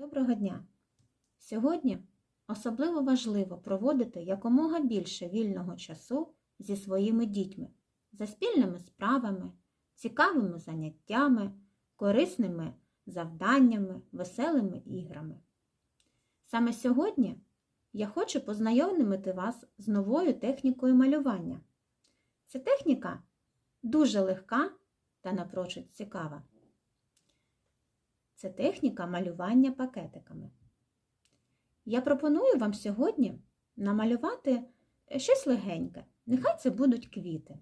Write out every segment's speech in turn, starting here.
Доброго дня! Сьогодні особливо важливо проводити якомога більше вільного часу зі своїми дітьми за спільними справами, цікавими заняттями, корисними завданнями, веселими іграми. Саме сьогодні я хочу познайомити вас з новою технікою малювання. Ця техніка дуже легка та напрочуд цікава. Це техніка малювання пакетиками. Я пропоную вам сьогодні намалювати щось легеньке. Нехай це будуть квіти.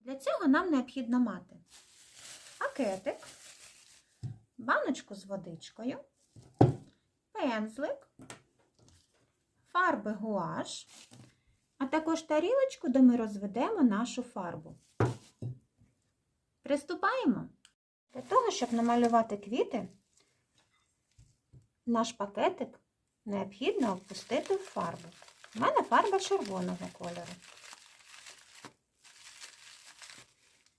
Для цього нам необхідно мати пакетик, баночку з водичкою, пензлик, фарби гуаш, а також тарілочку, де ми розведемо нашу фарбу. Приступаємо. Для того, щоб намалювати квіти, наш пакетик необхідно опустити в фарбу. У мене фарба червоного кольору.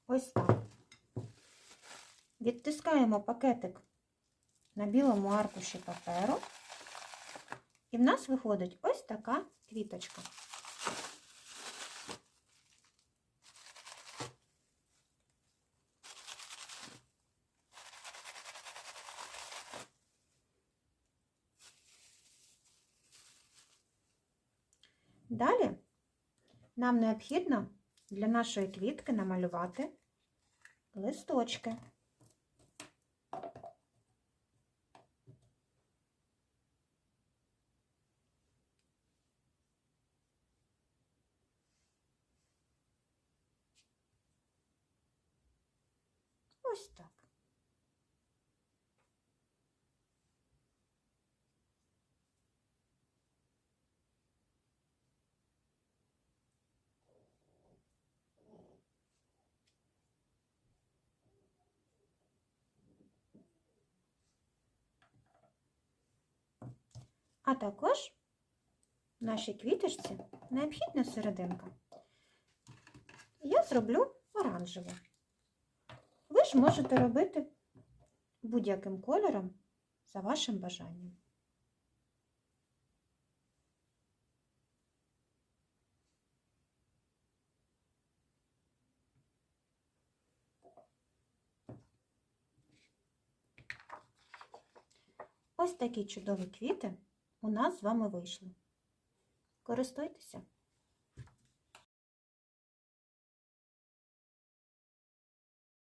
Ось так. Відтискаємо пакетик на білому аркуші паперу, і в нас виходить ось така квіточка. Далі нам необхідно для нашої квітки намалювати листочки. Ось так. А також нашій квіточці необхідна серединка. Я зроблю оранжеву. Ви ж можете робити будь-яким кольором за вашим бажанням. Ось такі чудові квіти у нас з вами вийшли. Користуйтеся!